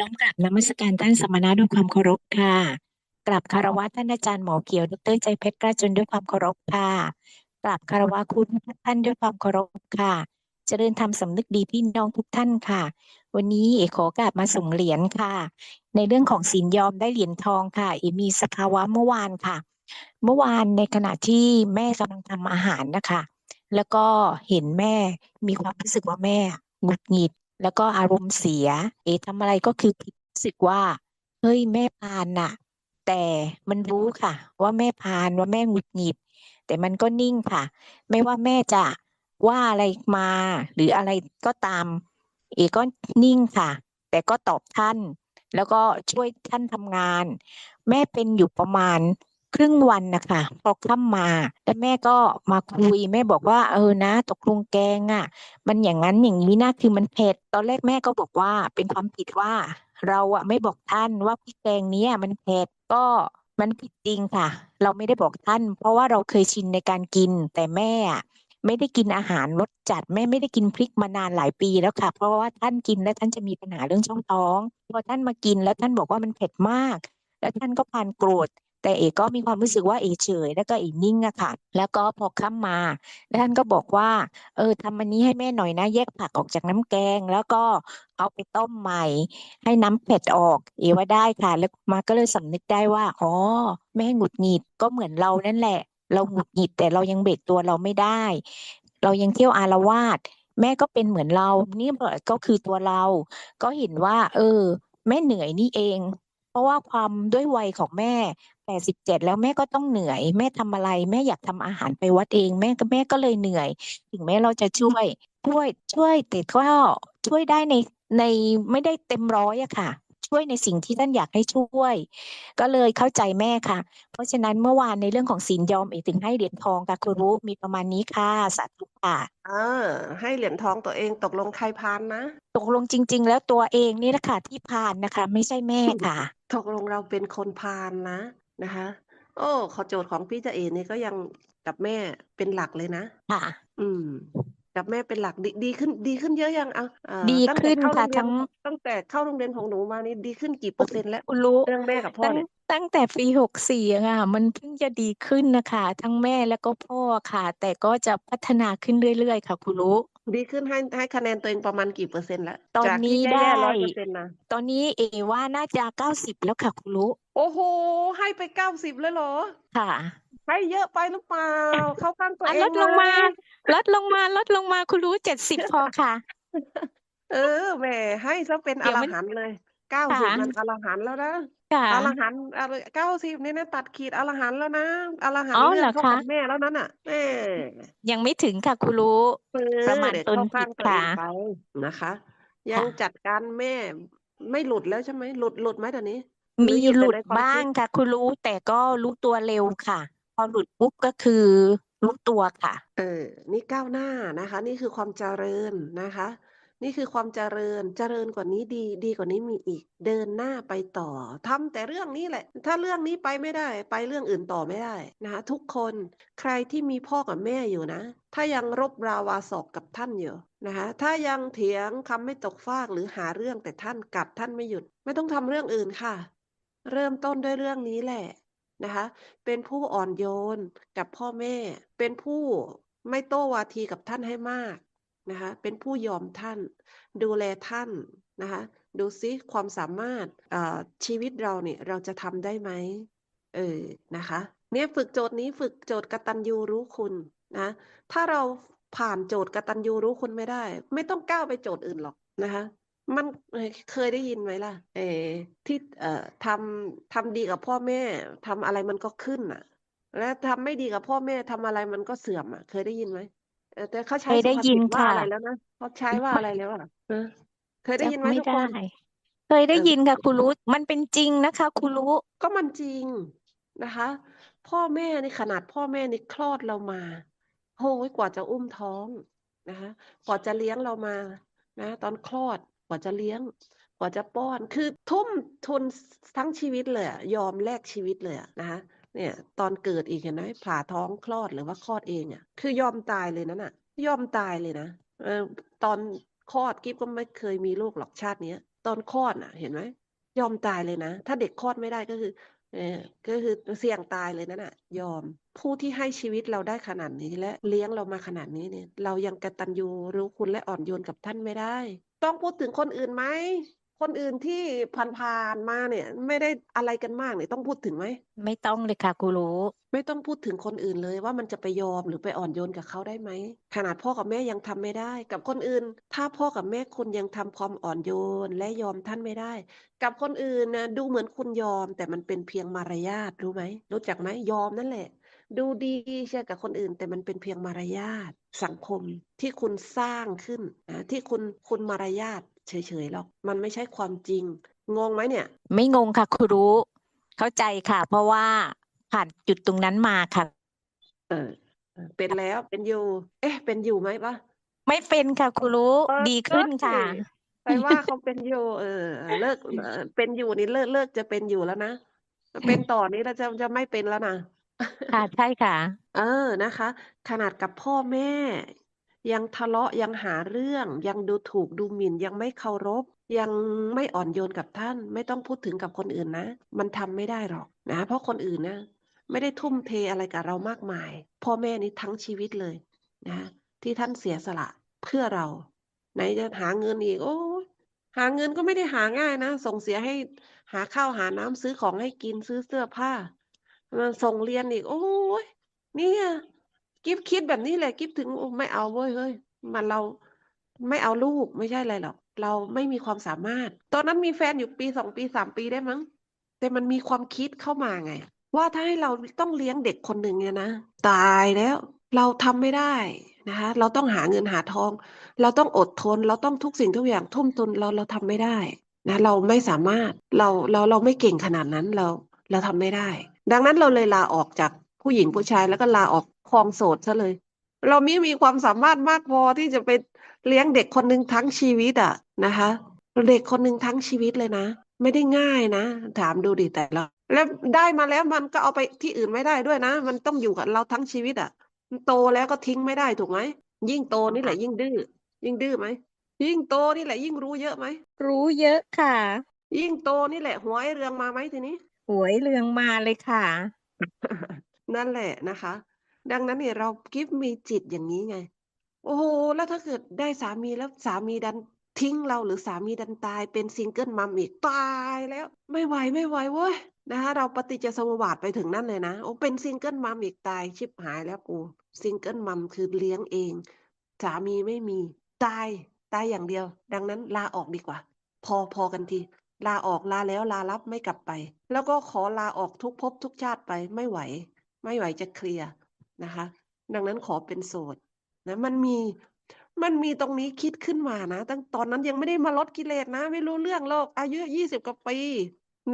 น้อมกราบนมัสการท่านสมณะด้วยความเคารพค่ะกราบคารวะท่านอาจารย์หมอเขียวดรใจเพชรกล้าจนด้วยความเคารพค่ะกราบคารวะครูทุกท่านด้วยความเคารพค่ะ เจริญธรรมสำนึกดีพี่น้องทุกท่านค่ะ วันนี้เอกขอกราบมาส่งเหรียญค่ะ ในเรื่องของศีลยอมได้เหรียญทองค่ะเอมีสภาวะเมื่อวานค่ะ เมื่อวานในขณะที่แม่กำลังทำอาหารนะคะ แล้วก็เห็นแม่มีความรู้สึกว่าแม่หงุดหงิด แล้วก็อารมณ์เสีย เอะทำอะไรก็คือผิดรู้สึกว่า เฮ้ยแม่พานน่ะ แต่มันรู้ค่ะ ว่าแม่พานว่าแม่หงุดหงิด แต่มันก็นิ่งค่ะ ไม่ว่าแม่จะว่าอะไรมา หรืออะไรก็ตาม เอก็นิ่งค่ะ แต่ก็ตอบท่าน แล้วก็ช่วยท่านทำงาน แม่เป็นอยู่ประมาณ ครึ่งวันนะคะพอค่ำมาแล้วแม่ก็มาคุยแม่บอกว่าเออนะ ตกลงแกงอะ มันอย่างนั้นอย่างนี้นะคือมันเผ็ดตอนแรกแม่ก็บอกว่าเป็นความผิดว่า เราอะไม่บอกท่านว่าพริกแกงนี้มันเผ็ดก็มันผิดจริงค่ะ เราไม่ได้บอกท่าน เพราะว่าเราเคยชินในการกินแต่แม่อะไม่ได้กินอาหารรสจัดแม่ไม่ได้กินพริกมานานหลายปีแล้วค่ะ เพราะว่าท่านกินแล้วท่านจะมีปัญหาเรื่องช่องท้องพอท่านมากินแล้วท่านบอกว่ามันเผ็ดมาก แล้วท่านก็พานโกรธ แต่เอกก็มีความรู้สึกว่าเอเฉยแล้วก็เอนิ่งอะค่ะ แล้วก็พอค่ำมาท่านก็บอกว่า เออทำอันนี้ให้แม่หน่อยนะแยกผักออกจากน้ำแกง แล้วก็เอาไปต้มใหม่ ให้น้ำเผ็ดออก เอว่าได้ค่ะ แล้วมาก็เลยสำนึกได้ว่าอ๋อแม่หงุดหงิดก็เหมือนเรานั่นแหละ เราหงุดหงิดแต่เรายังเบรกตัวเราไม่ได้ เรายังเที่ยวอาละวาดแม่ก็เป็นเหมือนเรานี่ก็คือตัวเรา ก็เห็นว่า เออ แม่เหนื่อยนี่เอง เพราะว่าความด้วยวัยของแม่ แปดสิบเจ็ดแล้วแม่ก็ต้องเหนื่อย แม่ทำอะไร แม่อยากทำอาหารไปวัดเอง แม่ก็แม่ก็เลยเหนื่อย ถึงแม้เราจะช่วยช่วยช่วยแต่ก็ช่วยได้ในในไม่ได้เต็มร้อยอะค่ะ ช่วยในสิ่งที่ท่านอยากให้ช่วย ก็เลยเข้าใจแม่ค่ะ เพราะฉะนั้นเมื่อวานในเรื่องของศีลยอมเอกถึงให้เหรียญทองค่ะครูรู้มีประมาณนี้ค่ะสาธุค่ะเออให้เหรียญทองตัวเองตกลงใครพานนะตกลงจริง ๆ แล้วตัวเองนี่แหละค่ะที่พานนะคะ ไม่ใช่แม่ค่ะ ตกลงเราเป็นคนพาลนะ นะคะ โอ้ขอโจทย์ของพี่เจเอนี่ก็ยังกับแม่เป็นหลักเลยนะค่ะ อืม กับแม่เป็นหลักดีดีขึ้น ดีขึ้นเยอะยังเอาเอ่อดีตั้งแต่ขึ้นเข้าโรค่ะงเรียนทั้ง ตั้งแต่เข้าโรงเรียนของหนูมานี่ดีขึ้นกี่เปอร์เซ็นต์แล้วคุณรู้ เรื่องแม่กับพ่อตั้งเนี่ย ตั้งแต่ปีหกสี่อะค่ะ มันเพิ่งจะดีขึ้นนะคะ ทั้งแม่แล้วก็พ่อค่ะ แต่ก็จะพัฒนาขึ้นเรื่อยๆ ค่ะคุณรู้ ดีขึ้นให้ให้คะแนนตัวเองประมาณกี่เปอร์เซ็นต์แล้วตอนจากนี้ที่ได้แย่ร้อยเปอร์เซ็นต์นะตอนนี้เอว่าน่าจะเก้าสิบแล้วค่ะคุณรู้ โอ้โห ให้ไปเก้าสิบเลยเหรอ ค่ะ ให้เยอะไปหรือเปล่า เข้าข้างตัวอะเองลดลงมาเลยลดลงมา ลดลงมาคุณรู้เจ็ดสิบพอค่ะ เออแหมให้ซะเป็นอเดี๋ยวรมัน หันต์เลยเก้าสิบค่ะ มันอรหันต์แล้วนะค่ะ อรหันต์อะไรเก้าสิบนี่นะตัดขีดอรหันต์แล้วนะอรหันอ๋ต์อเลื่เหอรนอเข้าคะ กับแม่แล้วนั้นอะแม่ยังไม่ถึงค่ะคุณรู้ เอประอมาณเดี๋ยวต้นเข้าผิข้าดงตัวเอค่ะงไปนะคะ ยังค่ะจัดการแม่ไม่หลุดแล้วใช่ไหมหลุดหลุดไหมตอนนี้หรื มีออยู่หแต่ลุดในความบ้าคิงดค่ะ คุณรู้แต่ก็รู้ตัวเร็วค่ะ พอหลุดปุ๊บก็คือรู้ตัวค่ะ เออ นี่ก้าวหน้านะคะ นี่คือความเจริญนะคะ นี่คือความเจริญเจริญกว่านี้ดีดีกว่านี้มีอีก เดินหน้าไปต่อทำแต่เรื่องนี้แหละ ถ้าเรื่องนี้ไปไม่ได้ ไปเรื่องอื่นต่อไม่ได้นะคะทุกคนใครที่มีพ่อกับแม่อยู่นะ ถ้ายังรบราวาศอกกับท่านอยู่นะคะถ้ายังเถียงคำไม่ตกฟากหรือหาเรื่องแต่ท่านกัดท่านไม่หยุด ไม่ต้องทำเรื่องอื่นค่ะ เริ่มต้นด้วยเรื่องนี้แหละนะคะ เป็นผู้อ่อนโยนกับพ่อแม่ เป็นผู้ไม่โต้วาทีกับท่านให้มากนะคะ เป็นผู้ยอมท่าน ดูแลท่านนะคะ ดูซิความสามารถชีวิตเราเนี่ยเราจะทำได้ไหมเออนะคะ เนี่ยฝึกโจทย์นี้ฝึกโจทย์กตัญญูรู้คุณนะ ถ้าเราผ่านโจทย์กตัญญูรู้คุณไม่ได้ ไม่ต้องก้าวไปโจทย์อื่นหรอกนะคะ มันเอ่อเคยได้ยินไหมล่ะเออที่เอ่อทำทำดีกับพ่อแม่ทำอะไรมันก็ขึ้นอะ และทำไม่ดีกับพ่อแม่ทำอะไรมันก็เสื่อมอะ เคยได้ยินไหมเออแต่เขาใช้เคยสุได้ภายิษินตว่าค่ะ อะไรแล้วนะเขาใช้ว่าอะไรแล้วอะเออเคยได้ยินไหมจำไม่ทุกคได้ น เคยได้เออยินค่ะคุณรู้มันเป็นจริงนะคะคุณรู้ก็มันจริงนะคะ พ่อแม่นี่ขนาดพ่อแม่นี่คลอดเรามาโอ้ยกว่าจะอุ้มท้องนะคะ กว่าจะเลี้ยงเรามานะ ตอนคลอด กว่าจะเลี้ยง กว่าจะป้อน คือทุ่มทุนทั้งชีวิตเลยยอมแลกชีวิตเลยนะคะเนี่ยตอนเกิดอีกเห็นไหมผ่าท้องคลอดหรือว่าคลอดเองอะ คือยอมตายเลยนั่นน่ะ ยอมตายเลยนะเออตอนคลอดกิ๊บก็ไม่เคยมีลูกหรอกชาติเนี้ย ตอนคลอดน่ะ เห็นไหมยอมตายเลยนะ ถ้าเด็กคลอดไม่ได้ก็คือเออก็คือเสี่ยงตายเลยนั่นน่ะ ยอมผู้ที่ให้ชีวิตเราได้ขนาดนี้และเลี้ยงเรามาขนาดนี้เนี่ย เรายังกระตัญญูรู้คุณและอ่อนโยนกับท่านไม่ได้ ต้องพูดถึงคนอื่นไหม คนอื่นที่ผ่านๆมาเนี่ย ไม่ได้อะไรกันมากเนี่ยต้องพูดถึงไหม ไม่ต้องเลยค่ะครูรู้ ไม่ต้องพูดถึงคนอื่นเลยว่ามันจะไปยอมหรือไปอ่อนโยนกับเขาได้ไหม ขนาดพ่อกับแม่ยังทำไม่ได้ กับคนอื่น ถ้าพ่อกับแม่คุณยังทำความอ่อนโยนและยอมท่านไม่ได้ กับคนอื่นนะดูเหมือนคุณยอมแต่มันเป็นเพียงมารยาทรู้ไหมรู้จักไหมยอมนั่นแหละ ดูดีเชียกับคนอื่น แต่มันเป็นเพียงมารยาทสังคมที่คุณสร้างขึ้นนะที่คุณคุณมารยาทเฉยๆหรอกมันไม่ใช่ความจริง งงไหมเนี่ย ไม่งงค่ะครูรู้ เข้าใจค่ะ เพราะว่าผ่านจุดตรงนั้นมาค่ะ เออเออเป็นแล้วเป็นอยู่ เอ๊ะ เป็นอยู่ไหมปะไม่เป็นค่ะครูรู้เออดีขึ้นค่ะแปลว่าเขาเป็นอยู่ เออ เลิกเออเป็นอยู่นี่เลิกเลิกจะเป็นอยู่แล้วนะเป็นต่อนี้เราจะจะไม่เป็นแล้วนะ ค่ะ ใช่ค่ะ เออ นะคะ ขนาดกับพ่อแม่ ยังทะเลาะ ยังหาเรื่อง ยังดูถูกดูหมิ่น ยังไม่เคารพ ยังไม่อ่อนโยนกับท่าน ไม่ต้องพูดถึงกับคนอื่นนะ มันทำไม่ได้หรอกนะ เพราะคนอื่นนะ ไม่ได้ทุ่มเทอะไรกับเรามากมาย พ่อแม่นี่ทั้งชีวิตเลยนะ ที่ท่านเสียสละเพื่อเรา ไหนจะหาเงินอีก โอ้ยหาเงินก็ไม่ได้หาง่ายนะ ส่งเสียให้หาข้าวหาน้ำซื้อของให้กินซื้อเสื้อผ้า มาส่งเรียนอีก โอ้ยเนี่ยกิฟคิดแบบนี้แหละกิฟถึงโอ้ไม่เอาเว้ยเฮ้ยมันเราไม่เอาลูกไม่ใช่อะไรหรอก เราไม่มีความสามารถ ตอนนั้นมีแฟนอยู่ปีสองปีสามปีได้มั้ง แต่มันมีความคิดเข้ามาไง ว่าถ้าให้เราต้องเลี้ยงเด็กคนหนึ่งเนี่ยนะตายแล้ว เราทำไม่ได้นะคะเราต้องหาเงินหาทอง เราต้องอดทน เราต้องทุกสิ่งทุกอย่างทุ่มทุนเราเราทำไม่ได้นะเราไม่สามารถเราเราเราไม่เก่งขนาดนั้นเราเราทำไม่ได้ ดังนั้นเราเลยลาออกจากผู้หญิงผู้ชายแล้วก็ลาออกครองโสดซะเลย เราไม่มีความสามารถมากพอที่จะไปเลี้ยงเด็กคนหนึ่งทั้งชีวิตอะนะคะ เด็กคนหนึ่งทั้งชีวิตเลยนะ ไม่ได้ง่ายนะ ถามดูดิแต่ละแล้วได้มาแล้วมันก็เอาไปที่อื่นไม่ได้ด้วยนะ มันต้องอยู่กับเราทั้งชีวิตอะมันโตแล้วก็ทิ้งไม่ได้ถูกไหมยิ่งโตนี่แหละ ยิ่งดื้อยิ่งดื้อไหมยิ่งโตนี่แหละ ยิ่งรู้เยอะไหมรู้เยอะค่ะ ยิ่งโตนี่แหละหัวไอ้เรืองมาไหมทีนี้ หวยเรืองมาเลยค่ะ นั่นแหละนะคะ ดังนั้นเนี่ยเรากิฟมีจิตอย่างนี้ไง โอ้โห แล้วถ้าเกิดได้สามีแล้วสามีดันทิ้งเราหรือสามีดันตายเป็นซิงเกิลมัมอีกตายแล้ว ไม่ไหวไม่ไหวเว้ยนะคะเราปฏิจจสมุปบาทไปถึงนั่นเลยนะ โอ้เป็นซิงเกิลมัมอีกตายชิบหายแล้วกูซิงเกิลมัมคือเลี้ยงเอง สามีไม่มี ตายตายอย่างเดียว ดังนั้นลาออกดีกว่า พอพอกันที ลาออกลาแล้วลารับไม่กลับไป แล้วก็ขอลาออกทุกภพทุกชาติไปไม่ไหว ไม่ไหวจะเคลียร์นะคะ ดังนั้นขอเป็นโสดนะมันมีมันมีตรงนี้คิดขึ้นมานะตั้งตอนนั้นยังไม่ได้มาลดกิเลสนะ ไม่รู้เรื่องโลก อายุยี่สิบกว่าปี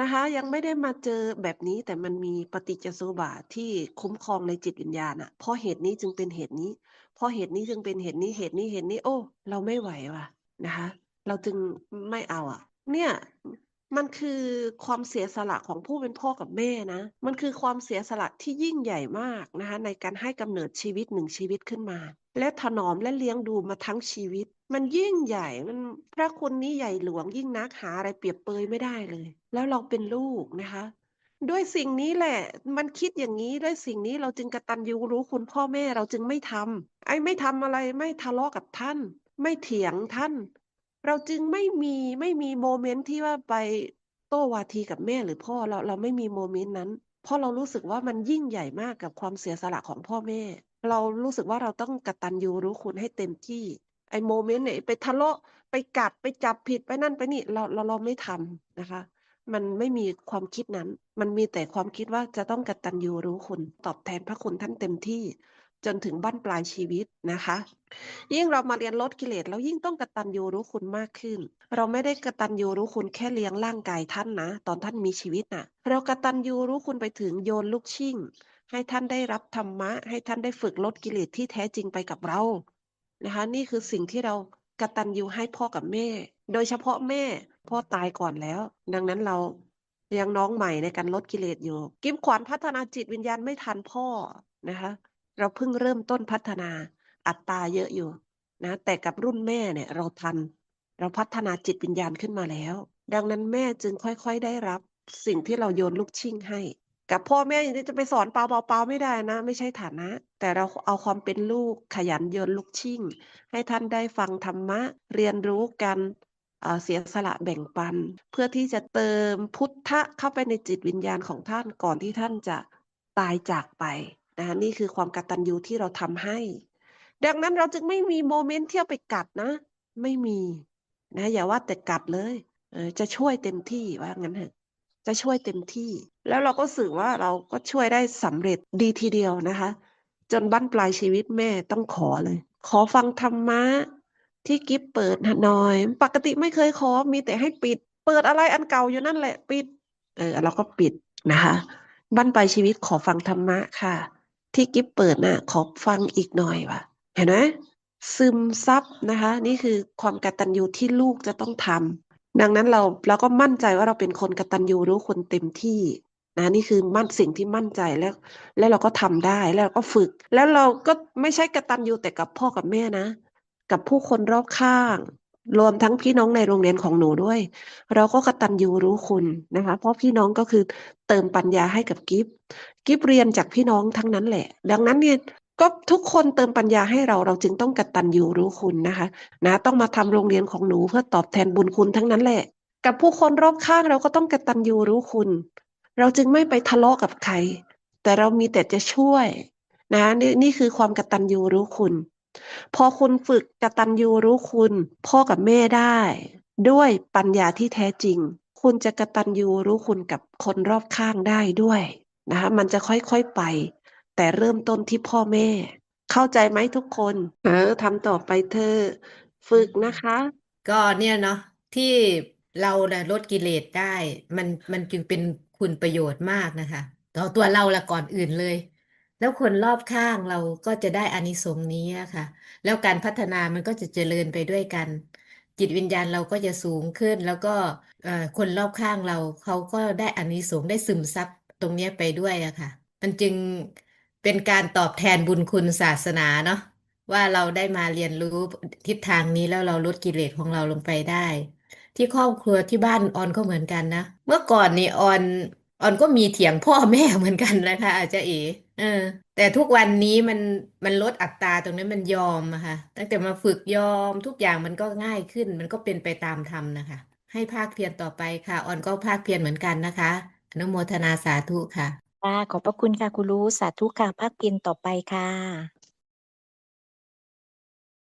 นะคะ ยังไม่ได้มาเจอแบบนี้แต่มันมีปฏิจจสมุบาทที่คุ้มครองในจิตวิญญาณอะเพราะเหตุนี้จึงเป็นเหตุนี้ เพราะเหตุนี้จึงเป็นเหตุนี้เหตุนี้เหตุนี้ โอ้ เราไม่ไหวว่ะนะคะ เราจึงไม่เอาอะ เนี่ย มันคือความเสียสละของผู้เป็นพ่อกับแม่นะ มันคือความเสียสละที่ยิ่งใหญ่มากนะคะ ในการให้กำเนิดชีวิตหนึ่งชีวิตขึ้นมา และถนอมและเลี้ยงดูมาทั้งชีวิต มันยิ่งใหญ่มันพระคุณนี้ใหญ่หลวงยิ่งนักหาอะไรเปรียบเปยไม่ได้เลย แล้วเราเป็นลูกนะคะ ด้วยสิ่งนี้แหละ มันคิดอย่างนี้ด้วยสิ่งนี้เราจึงกระตัญญูรู้คุณพ่อแม่เราจึงไม่ทำไอ้ไม่ทำอะไรไม่ทะเลาะกับท่าน ไม่เถียงท่าน เราจึงไม่มีไม่มีโมเมนต์ที่ว่าไปโต้วาทีกับแม่หรือพ่อเราเราไม่มีโมเมนต์นั้น เพราะเรารู้สึกว่ามันยิ่งใหญ่มากกับความเสียสละของพ่อแม่ เรารู้สึกว่าเราต้องกตัญญูรู้คุณให้เต็มที่ไอ้โมเมนต์เนี่ยไปทะเลาะไปกัดไปจับผิดไปนั่นไปนี่เราเราเราไม่ทำนะคะ มันไม่มีความคิดนั้น มันมีแต่ความคิดว่าจะต้องกตัญญูรู้คุณตอบแทนพระคุณท่านเต็มที่ จนถึงบั้นปลายชีวิตนะคะ ยิ่งเรามาเรียนลดกิเลสเรายิ่งต้องกระตัญญูรู้คุณมากขึ้น เราไม่ได้กระตัญญูรู้คุณแค่เลี้ยงร่างกายท่านนะ ตอนท่านมีชีวิตน่ะ เรากระตัญญูรู้คุณไปถึงโยนลูกชิ่ง ให้ท่านได้รับธรรมะ ให้ท่านได้ฝึกลดกิเลสที่แท้จริงไปกับเรานะคะ นี่คือสิ่งที่เรากระตัญญูให้พ่อกับแม่ โดยเฉพาะแม่พ่อตายก่อนแล้ว ดังนั้นเรายังน้องใหม่ในการลดกิเลสอยู่ กิมขวัญพัฒนาจิตวิญญาณไม่ทันพ่อนะคะ เราเพิ่งเริ่มต้นพัฒนาอัตราเยอะอยู่นะแต่กับรุ่นแม่เนี่ยเราทัน เราพัฒนาจิตวิญญาณขึ้นมาแล้ว ดังนั้นแม่จึงค่อยๆได้รับ สิ่งที่เราโยนลูกชิ่งให้ กับพ่อแม่อย่างนี้จะไปสอนเปล่าๆๆไม่ได้นะ ไม่ใช่ฐานะ แต่เราเอาความเป็นลูกขยันโยนลูกชิ่ง ให้ท่านได้ฟังธรรมะเรียนรู้กันเสียสละแบ่งปัน เพื่อที่จะเติมพุทธะเข้าไปในจิตวิญญาณของท่านก่อนที่ท่านจะตายจากไป นะคะนี่คือความกตัญญูที่เราทำให้ ดังนั้นเราจึงไม่มีโมเมนต์เที่ยวไปกัดนะ ไม่มีนะอย่าว่าแต่กัดเลยเออจะช่วยเต็มที่ว่างั้นเถอะจะช่วยเต็มที่ แล้วเราก็สึกว่าเราก็ช่วยได้สำเร็จดีทีเดียวนะคะ จนบั้นปลายชีวิตแม่ต้องขอเลย ขอฟังธรรมะที่กิฟเปิดหน่อย ปกติไม่เคยขอมีแต่ให้ปิด เปิดอะไรอันเก่าอยู่นั่นแหละ ปิด เออเราก็ปิดนะคะ บั้นปลายชีวิตขอฟังธรรมะค่ะ ที่กิฟเปิดน่ะขอฟังอีกหน่อยว่ะ เห็นไหมซึมซับนะคะ นี่คือความกตัญญูที่ลูกจะต้องทำดังนั้นเราเราก็มั่นใจว่าเราเป็นคนกตัญญูรู้คนเต็มที่นะนี่คือมั่นสิ่งที่มั่นใจแล้ว แล้วเราก็ทำได้แล้วเราก็ฝึก แล้วเราก็ไม่ใช่กตัญญูแต่กับพ่อกับแม่นะ กับผู้คนรอบข้าง รวมทั้งพี่น้องในโรงเรียนของหนูด้วย เราก็กระตัญญูรู้คุณนะคะ เพราะพี่น้องก็คือเติมปัญญาให้กับกิฟกิฟเรียนจากพี่น้องทั้งนั้นแหละ ดังนั้นเนี่ยก็ทุกคนเติมปัญญาให้เราเราจึงต้องกระตัญญูรู้คุณนะคะ นะ ต้องมาทำโรงเรียนของหนูเพื่อตอบแทนบุญคุณทั้งนั้นแหละ กับผู้คนรอบข้างเราก็ต้องกระตัญญูรู้คุณ เราจึงไม่ไปทะเลาะกับใคร แต่เรามีแต่จะช่วย นะนี่นี่คือความกระตัญญูรู้คุณ พอคุณฝึกกตัญญูรู้คุณพ่อกับแม่ได้ ด้วยปัญญาที่แท้จริง คุณจะกตัญญูรู้คุณกับคนรอบข้างได้ด้วยนะคะมันจะค่อยๆไป แต่เริ่มต้นที่พ่อแม่ เข้าใจไหมทุกคน เออทำต่อไปเธอ ฝึกนะคะ ก็เนี่ยเนาะที่เราน่ะลดกิเลสได้ มันมันจึงเป็นคุณประโยชน์มากนะคะต่อตัวเราละก่อนอื่นเลย แล้วคนรอบข้างเราก็จะได้อานิสงส์นี้อะค่ะ แล้วการพัฒนามันก็จะเจริญไปด้วยกัน จิตวิญญาณเราก็จะสูงขึ้น แล้วก็เอ่อคนรอบข้างเราเขาก็ได้อานิสงส์ได้ซึมซับตรงเนี้ยไปด้วยอะค่ะ มันจึงเป็นการตอบแทนบุญคุณศาสนาเนาะว่าเราได้มาเรียนรู้ทิศทางนี้แล้วเราลดกิเลสของเราลงไปได้ ที่ครอบครัวที่บ้านออนก็เหมือนกันนะ เมื่อก่อนนี่ออนออนก็มีเถียงพ่อแม่เหมือนกันนะคะอาจจะเอ๋ เออ แต่ทุกวันนี้มันมันลดอัตราตรงนั้นมันยอมอะค่ะตั้งแต่มาฝึกยอมทุกอย่างมันก็ง่ายขึ้น มันก็เป็นไปตามธรรมนะคะ ให้ภาคเพียรต่อไปค่ะออนก็ภาคเพียรเหมือนกันนะคะ อนุโมทนาสาธุค่ะ ค่ะขอบพระคุณค่ะคุณรู้สาธุค่ะภาคเพียรต่อไปค่ะ